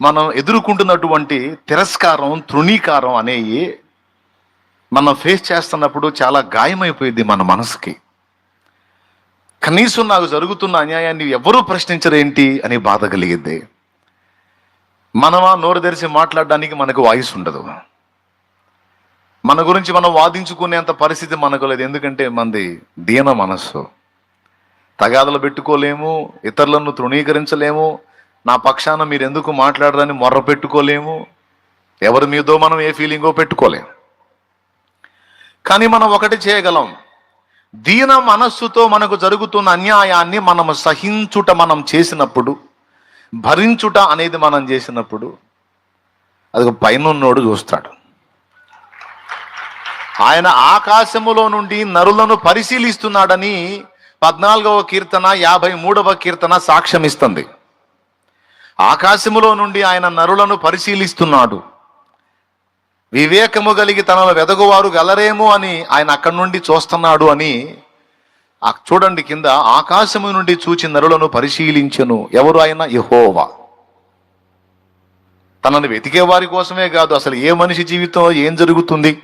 మనం ఎదుర్కొంటున్నటువంటి తిరస్కారం తృణీకారం అనేవి మనం ఫేస్ చేస్తున్నప్పుడు చాలా గాయమైపోయింది మన మనసుకి. కనీసం నాకు జరుగుతున్న అన్యాయాన్ని ఎవరూ ప్రశ్నించరేంటి అని బాధ కలిగిద్ది మనమా నోరు తెరిచి మాట్లాడడానికి మనకు వాయిస్ ఉండదు. మన గురించి మనం వాదించుకునేంత పరిస్థితి మనకు లేదు. ఎందుకంటే మంది దీన మనస్సు. తగాదలు పెట్టుకోలేము ఇతరులను తృణీకరించలేము నా పక్షాన మీరు ఎందుకు మాట్లాడరని మొర్ర పెట్టుకోలేము? ఎవరి మీదో మనం ఏ ఫీలింగో పెట్టుకోలేము. కానీ మనం ఒకటి చేయగలం. దీన మనస్సుతో మనకు జరుగుతున్న అన్యాయాన్ని మనం సహించుట మనం చేసినప్పుడు భరించుట అనేది మనం చేసినప్పుడు అది పైనున్నోడు చూస్తాడు. ఆయన ఆకాశములో నుండి నరులను పరిశీలిస్తున్నాడని పద్నాలుగవ కీర్తన యాభై మూడవ కీర్తన సాక్ష్యం ఇస్తుంది ఆకాశములో నుండి ఆయన నరులను పరిశీలిస్తున్నాడు. వివేకము కలిగి తనలో వెదగువారు గలరేమో అని ఆయన అక్కడి నుండి చూస్తున్నాడు అని చూడండి కింద ఆకాశము నుండి చూచి నరులను పరిశీలించను. ఎవరు ఆయన? యహోవా. తనను వెతికే వారి కోసమే కాదు అసలు ఏ మనిషి జీవితంలో ఏం జరుగుతుంది?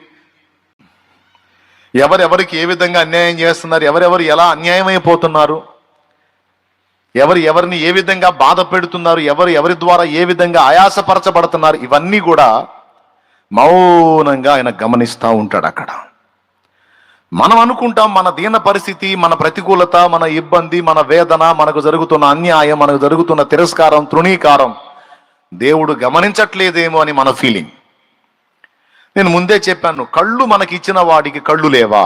ఎవరెవరికి ఏ విధంగా అన్యాయం చేస్తున్నారు? ఎవరెవరు ఎలా అన్యాయమైపోతున్నారు? ఎవరు ఎవరిని ఏ విధంగా బాధ పెడుతున్నారు ఎవరు ఎవరి ద్వారా ఏ విధంగా ఆయాసపరచబడుతున్నారు ఇవన్నీ కూడా మౌనంగా ఆయన గమనిస్తూ ఉంటాడు అక్కడ. మనం అనుకుంటాం మన దీన పరిస్థితి మన ప్రతికూలత మన ఇబ్బంది మన వేదన మనకు జరుగుతున్న అన్యాయం మనకు జరుగుతున్న తిరస్కారం తృణీకారం దేవుడు గమనించట్లేదేమో అని మన ఫీలింగ్ నేను ముందే చెప్పాను కళ్ళు మనకి ఇచ్చిన వాడికి కళ్ళు లేవా?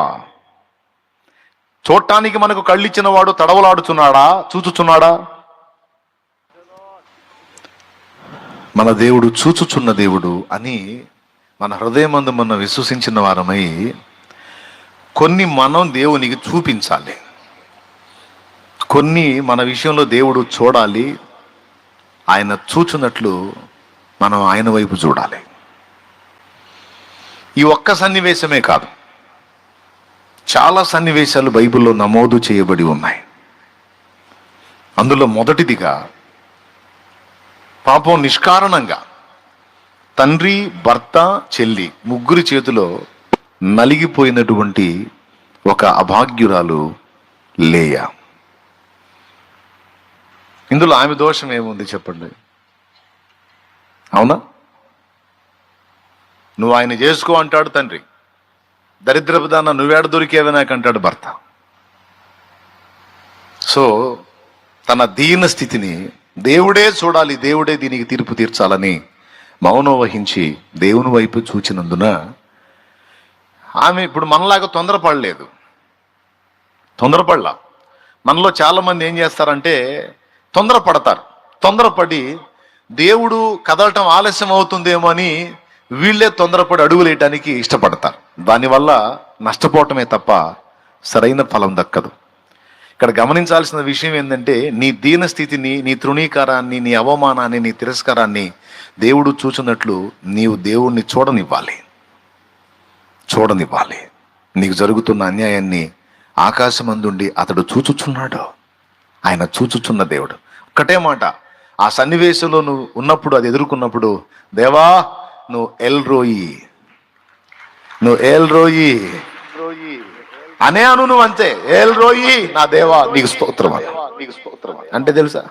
చూడటానికి మనకు కళ్ళిచ్చిన వాడు తడవలాడుచున్నాడా? చూచుచున్నాడా? మన దేవుడు చూచుచున్న దేవుడు అని మన హృదయమందు మనం విశ్వసించిన వారమై కొన్ని మనం దేవునికి చూపించాలి. కొన్ని మన విషయంలో దేవుడు చూడాలి. ఆయన చూచున్నట్లు మనం ఆయన వైపు చూడాలి. ఈ ఒక్క సన్నివేశమే కాదు. చాలా సన్నివేశాలు బైబిల్లో నమోదు చేయబడి ఉన్నాయి. అందులో మొదటిదిగా పాపం నిష్కారణంగా తండ్రి భర్త చెల్లి ముగ్గురి చేతిలో నలిగిపోయినటువంటి ఒక అభాగ్యురాలు లేయ? ఇందులో ఆమె దోషం ఏముంది చెప్పండి? అవునా? నువ్వు ఆయన చేసుకో అంటాడు తండ్రి. దరిద్రపు దాన్న నువ్వేడ దొరికేవి నాకంటాడు భర్త. సో తన దీన స్థితిని దేవుడే చూడాలి దేవుడే దీనికి తీర్పు తీర్చాలని మౌనం వహించి దేవుని వైపు చూచినందున ఆమె ఇప్పుడు మనలాగా తొందరపడలేదు. తొందరపడలా. మనలో చాలా మంది ఏం చేస్తారంటే తొందరపడతారు. తొందరపడి దేవుడు కదలటం ఆలస్యం అవుతుందేమో అని వీళ్ళే తొందరపడి అడుగులేయటానికి ఇష్టపడతారు. దానివల్ల నష్టపోవటమే తప్ప సరైన ఫలం దక్కదు. ఇక్కడ గమనించాల్సిన విషయం ఏంటంటే నీ దీన స్థితిని నీ తృణీకారాన్ని నీ అవమానాన్ని నీ తిరస్కారాన్ని దేవుడు చూచినట్లు నీవు దేవుణ్ణి చూడనివ్వాలి. చూడనివ్వాలి. నీకు జరుగుతున్న అన్యాయాన్ని ఆకాశమందుండి అతడు చూచుచున్నాడు. ఆయన చూచుచున్న దేవుడు. ఒక్కటే మాట ఆ సన్నివేశంలో నువ్వు ఉన్నప్పుడు అది ఎదుర్కొన్నప్పుడు దేవా నువ్వు ఎల్ రోయి నువ్వు ఎల్ రోయి. అనే అను నువ్వు అంతే. ఏల్ రోయి నా దేవా నీకు స్తోత్రం. నీకు స్తోత్రం. అంటే తెలుసా?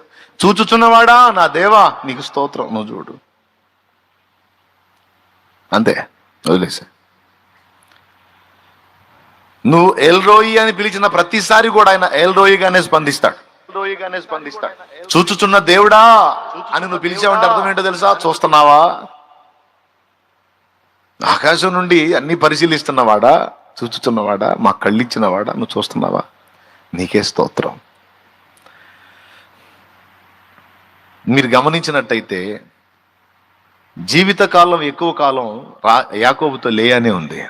చూచుచున్నవాడా నా దేవా నీకు స్తోత్రం. నువ్వు చూడు. అంతే. వదిలేసా. నువ్వు ఎల్ రోయి అని పిలిచిన ప్రతిసారి కూడా ఆయన ఎల్ రోయిగానే స్పందిస్తాడు. రోయిగానే స్పందిస్తాడు. చూచుచున్న దేవుడా అని నువ్వు పిలిచావంటే అర్థం ఏంటో తెలుసా? చూస్తున్నావా? ఆకాశం నుండి అన్ని పరిశీలిస్తున్నవాడా? చూచుతున్నవాడా మా కళ్ళిచ్చినవాడా? నువ్వు చూస్తున్నావా? నీకే స్తోత్రం. మీరు గమనించినట్టయితే జీవితకాలం ఎక్కువ కాలం రా యాకోబుతో లేయనే ఉంది.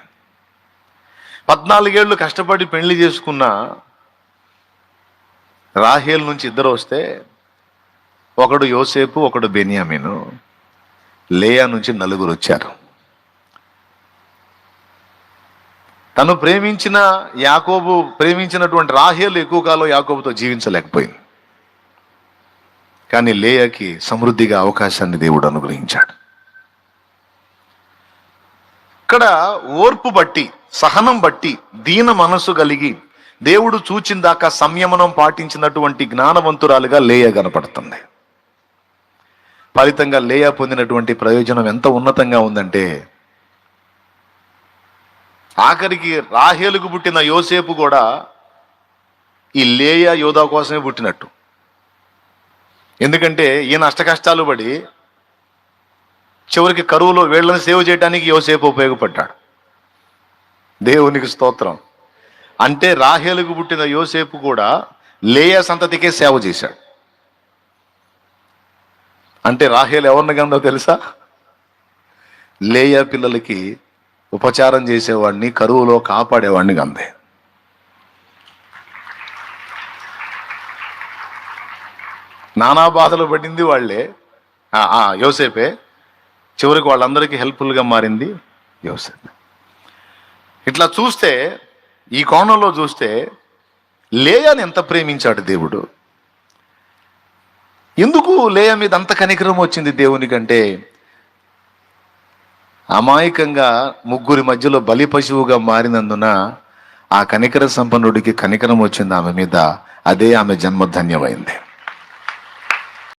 పద్నాలుగేళ్ళు కష్టపడి పెళ్ళి చేసుకున్న రాహేల్ నుంచి ఇద్దరు వస్తే ఒకడు యోసేపు ఒకడు బెనియామీను. లేయా నుంచి నలుగురు వచ్చారు. తను ప్రేమించిన యాకోబు ప్రేమించినటువంటి రాహేలు ఎక్కువ కాలం యాకోబుతో జీవించలేకపోయింది. కానీ లేయకి సమృద్ధిగా అవకాశాన్ని దేవుడు అనుగ్రహించాడు. ఇక్కడ ఓర్పు బట్టి సహనం బట్టి దీన మనసు కలిగి దేవుడు చూచిన దాకా సంయమనం పాటించినటువంటి జ్ఞానవంతురాలుగా లేయ కనపడుతుంది. ఫలితంగా లేయ పొందినటువంటి ప్రయోజనం ఎంత ఉన్నతంగా ఉందంటే ఆఖరికి రాహేలుకు పుట్టిన యోసేపు కూడా ఈ లేయ యోధా కోసమే పుట్టినట్టు. ఎందుకంటే ఈయన అష్టకష్టాలు పడి చివరికి కరువులో వీళ్ళని సేవ చేయడానికి యోసేపు ఉపయోగపడ్డాడు. దేవునికి స్తోత్రం. అంటే రాహేలుకు పుట్టిన యోసేపు కూడా లేయ సంతతికే సేవ చేశాడు. అంటే రాహేలు ఎవరిని గందో తెలుసా? లేయ పిల్లలకి ఉపచారం చేసేవాడిని కరువులో కాపాడేవాడిని గందే నానా బాధలు పడింది వాళ్ళే. ఆ, యోసేపే. చివరికి వాళ్ళందరికీ హెల్ప్ఫుల్గా మారింది యోసేప్. ఇట్లా చూస్తే ఈ కోణంలో చూస్తే లేయాని ఎంత ప్రేమించాడు దేవుడు? ఎందుకు లేయ మీద అంత కనికరం వచ్చింది దేవునికంటే అమాయకంగా ముగ్గురి మధ్యలో బలి పశువుగా మారినందున ఆ కనికర సంపన్నుడికి కనికరం వచ్చింది ఆమె మీద. అదే ఆమె జన్మ ధన్యమైంది.